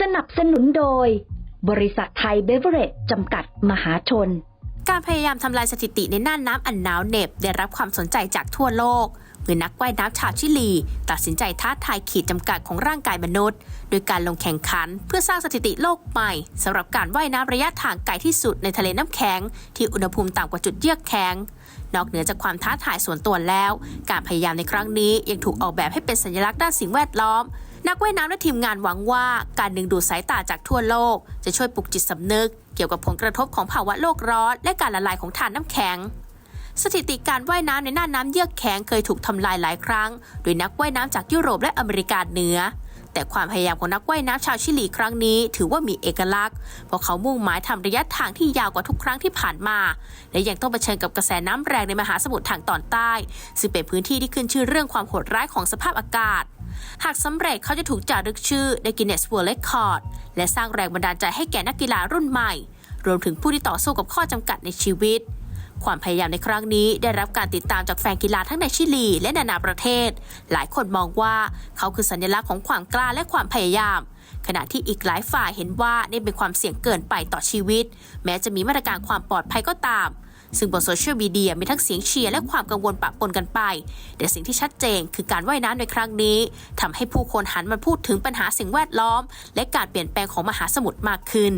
สนับสนุนโดย บริษัทไทยเบเวอเรจจำกัดมหาชน การพยายามทำลายสถิติในน่านน้ำอันหนาวเหน็บได้รับความสนใจจากทั่วโลกเมื่อนักว่ายน้ำชาวชิลี ตัดสินใจท้าทายขีดจำกัดของร่างกายมนุษย์ โดยการลงแข่งขันเพื่อสร้างสถิติโลกใหม่สำหรับการว่ายน้ำระยะทางไกลที่สุดในทะเลน้ำแข็ง ที่อุณหภูมิต่ำกว่าจุดเยือกแข็งนอกเหนือจากความท้าทายส่วนตัวแล้ว การพยายามในครั้งนี้ยังถูกออกแบบให้เป็นสัญลักษณ์ด้านสิ่งแวดล้อม นักว่ายน้ำและทีมงานหวังว่าการดึงดูดสายตาจากทั่วโลก จะช่วยปลุกจิตสำนึก เกี่ยวกับผลกระทบของภาวะโลกร้อน และการละลายของถ่านน้ำแข็ง สถิติการว่ายน้ำในน่านน้ำเยือกแข็งเคยถูกทำลายหลายครั้ง โดยนักว่ายน้ำจากยุโรปและอเมริกาเหนือ แต่ความพยายามของนักว่ายน้ำชาวชิลีครั้งนี้ ถือว่ามีเอกลักษณ์ เพราะเขามุ่งหมายทำระยะทางที่ยาวกว่าทุกครั้งที่ผ่านมา และยังต้องเผชิญกับกระแสน้ำแรงในมหาสมุทรทางตอนใต้ ซึ่งเป็นพื้นที่ที่ขึ้นชื่อเรื่องความโหดร้ายของสภาพอากาศ หากสำเร็จเขาจะถูกจารึกชื่อใน Guinness World Record และสร้างแรงบันดาลใจให้แก่นักกีฬารุ่นใหม่ รวมถึงผู้ที่ต่อสู้กับข้อจำกัดในชีวิต ความพยายามในครั้งนี้ได้รับการติดตามจากแฟนกีฬาทั้งในชิลี และนานาประเทศ หลายคนมองว่าเขาคือสัญลักษณ์ของความกล้าและความพยายาม ขณะที่อีกหลายฝ่ายเห็นว่านี่เป็นความเสี่ยงเกินไปต่อชีวิต แม้จะมีมาตรการความปลอดภัยก็ตาม ซึ่งบนโซเชียลมีเดียมีทั้งเสียงเชียร์และความกังวลปะปนกันไป แต่สิ่งที่ชัดเจนคือการว่ายน้ำในครั้งนี้ทำให้ผู้คนหันมาพูดถึงปัญหาสิ่งแวดล้อม และการเปลี่ยนแปลงของมหาสมุทรมากขึ้น